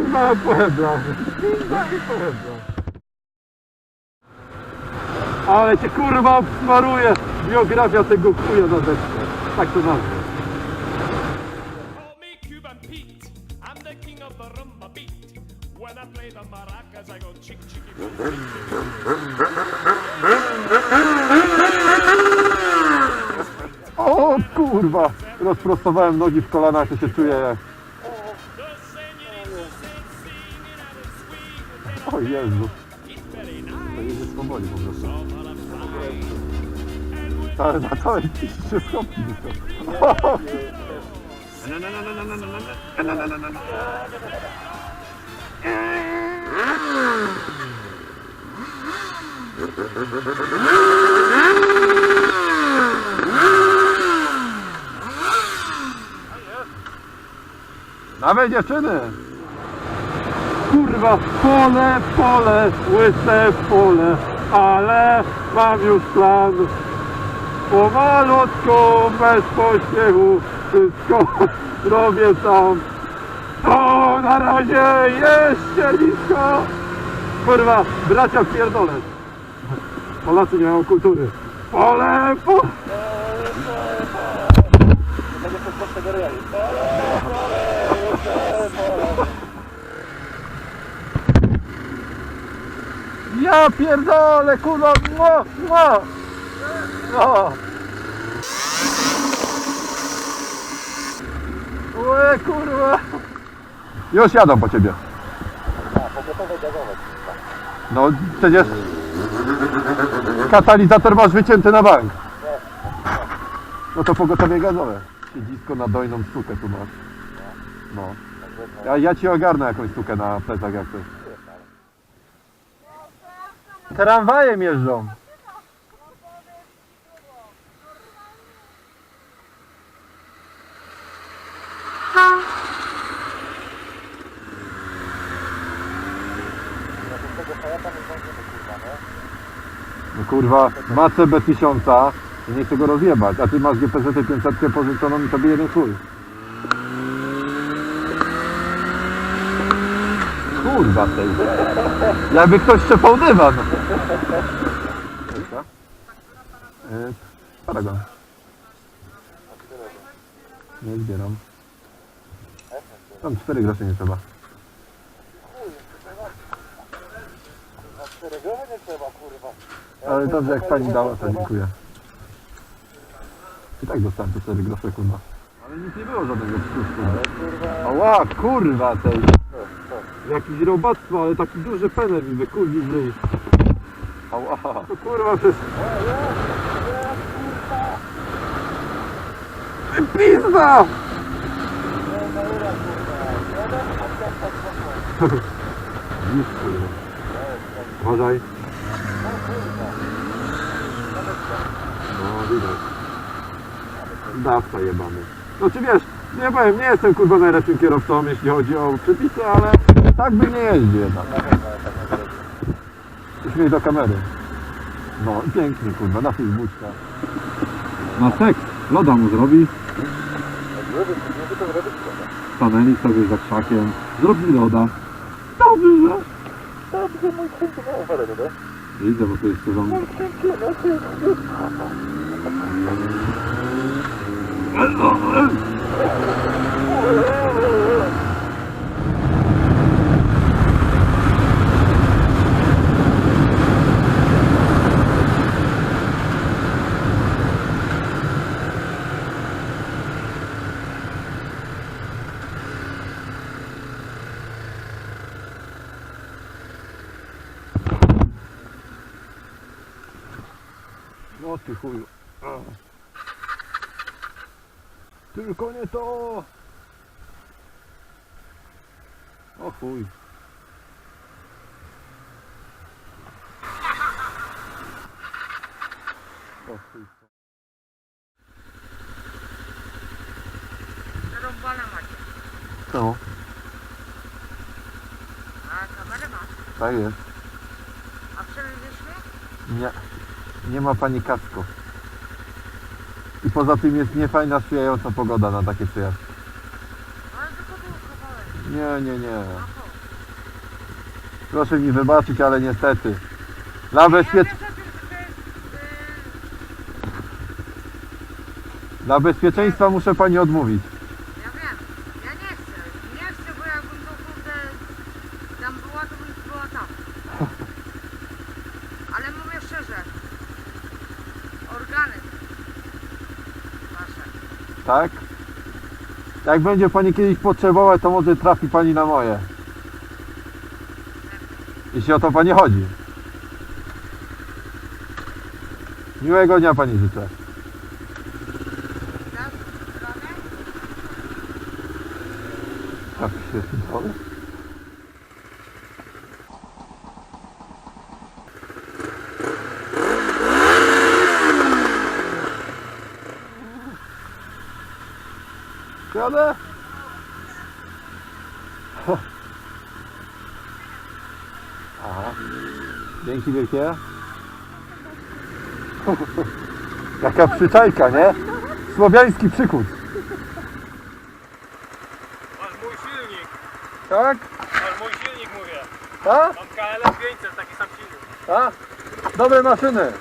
Pizda Puebla. Pizda i Puebla. Ale cię kurwa obsmaruje biografia tego chuja na desce. Tak to nazwę. O kurwa! Rozprostowałem nogi w kolanach, to się czuję jak... O Jezu. To jedzie swobodnie po prostu. Ale na całej schopki to. Dawaj dziewczyny! Kurwa, pole, pole, łyse pole, ale mam już plan. Pomalutku, bez pośpiechu, wszystko robię sam. O, na razie jeszcze nisko. Kurwa, bracia pierdolę. Polacy nie mają kultury. Pole, pole. Ja pierdolę, kurwa, mo, mo. No. Łe, kurwa. Już jadą po ciebie. No przecież katalizator masz wycięty na bank. No to pogotowie gazowe. Siedzisko na dojną sztukę tu masz. No. Ja, ja ci ogarnę jakąś sztukę na plecach jak coś. Tramwajem jeżdżą. No kurwa, ma CB1000 i nie chce go rozjebać, a ty masz GPZ 500 pożyczoną i tobie jeden chuj. Kurwa tej. Jakby ktoś szczepał dywan. Yy, Paragon. Nie zbieram. Tam cztery grosze nie trzeba. Ale dobrze jak pani dała, to dziękuję. I tak dostałem te cztery grosze kurwa. Ale nic nie było żadnego pszczółku. Ała, kurwa tej. Jakiś robactwo, ale taki duży pener mi wykurwi z ryj. Ała. To kurwa. Ty Pizda! Nic kurwa. Uważaj. No widać. Dawca jebany. No czy wiesz, nie powiem, nie jestem kurwa najlepszym kierowcą, jeśli chodzi o przepisy, ale tak by nie jeździ jednak. Uśmiech do kamery. No i pięknie kurwa, na Facebooka. Na seks, loda mu zrobi. Stanęli sobie za krzakiem, zrobili loda. Dobrze. Widzę, bo to jest sezon. No ty chuju. Tylko nie to! O chuj. O chuj. Rąbana macie. No, A kamerę masz. tak jest. A przewieźliśmy? Nie. Nie ma pani kasko. I poza tym jest niefajna, sprzyjająca pogoda na takie przyjazdy. Ale tylko był kawałek. Nie, nie, nie. A po. Proszę mi wybaczyć, ale niestety. Dla. Ja że to jest... Dla bezpieczeństwa muszę pani odmówić. ja wiem. Ja nie chcę. Nie chcę, bo jakbym to kurde tam była, to bym była tam. Ale mówię szczerze. Organy. Wasze. Tak? Jak będzie pani kiedyś potrzebować, to może trafi pani na moje. Jeśli o to pani chodzi. Miłego dnia pani życzę. Tak się Jadę? Aha. Dzięki wielkie. Jaka przyczajka, nie? Słowiański przykód. Masz mój silnik, Tak? masz mój silnik mówię. Tak? Mam KLM 500, taki sam silnik. A? Dobre maszyny.